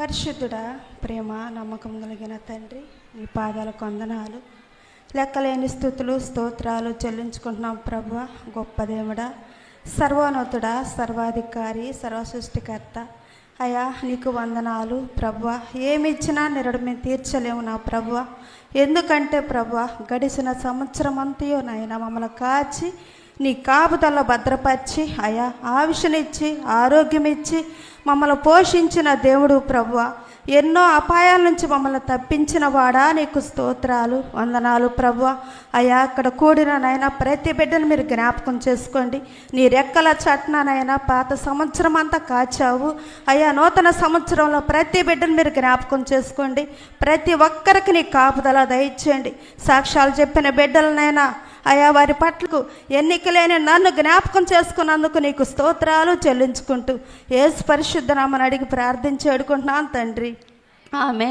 పరిశుద్ధుడా ప్రేమ నమ్మకం కలిగిన తండ్రి నీ పాదాల కొందనాలు లెక్కలేని స్థుతులు స్తోత్రాలు చెల్లించుకుంటున్నాం ప్రభు గొప్ప దేవుడా. సర్వోన్నతుడా సర్వాధికారి సర్వసృష్టికర్త. అయా నీకు వందనాలు ప్రభు. ఏమి ఇచ్చినా నిరడు మేము తీర్చలేము నా ప్రభు. ఎందుకంటే ప్రభు గడిచిన సంవత్సరం అంతయో నాయన మమ్మల్ని కాచి నీ కాపుదల భద్రపరిచి అయా ఆవిషనిచ్చి ఆరోగ్యం ఇచ్చి మమ్మల్ని పోషించిన దేవుడు ప్రభు ఎన్నో అపాయాల నుంచి మమ్మల్ని తప్పించిన వాడా నీకు స్తోత్రాలు వందనాలు ప్రభు అయా అక్కడ కూడిన నాయన ప్రతి బిడ్డను మీరు జ్ఞాపకం చేసుకోండి. నీ రెక్కల చట్ననైనా పాత సంవత్సరం అంతా కాచావు. అయా నూతన సంవత్సరంలో ప్రతి బిడ్డను మీరు జ్ఞాపకం చేసుకోండి. ప్రతి ఒక్కరికి నీ కాపుదల దయచేయండి. సాక్ష్యాలు చెప్పిన బిడ్డలనైనా అయా వారి పట్లకు ఎన్నికలేని నన్ను జ్ఞాపకం చేసుకున్నందుకు నీకు స్తోత్రాలు చెల్లించుకుంటూ ఏసు పరిశుద్ధ నామని అడిగి ప్రార్థించి అడుకుంటున్నాను తండ్రి. ఆమె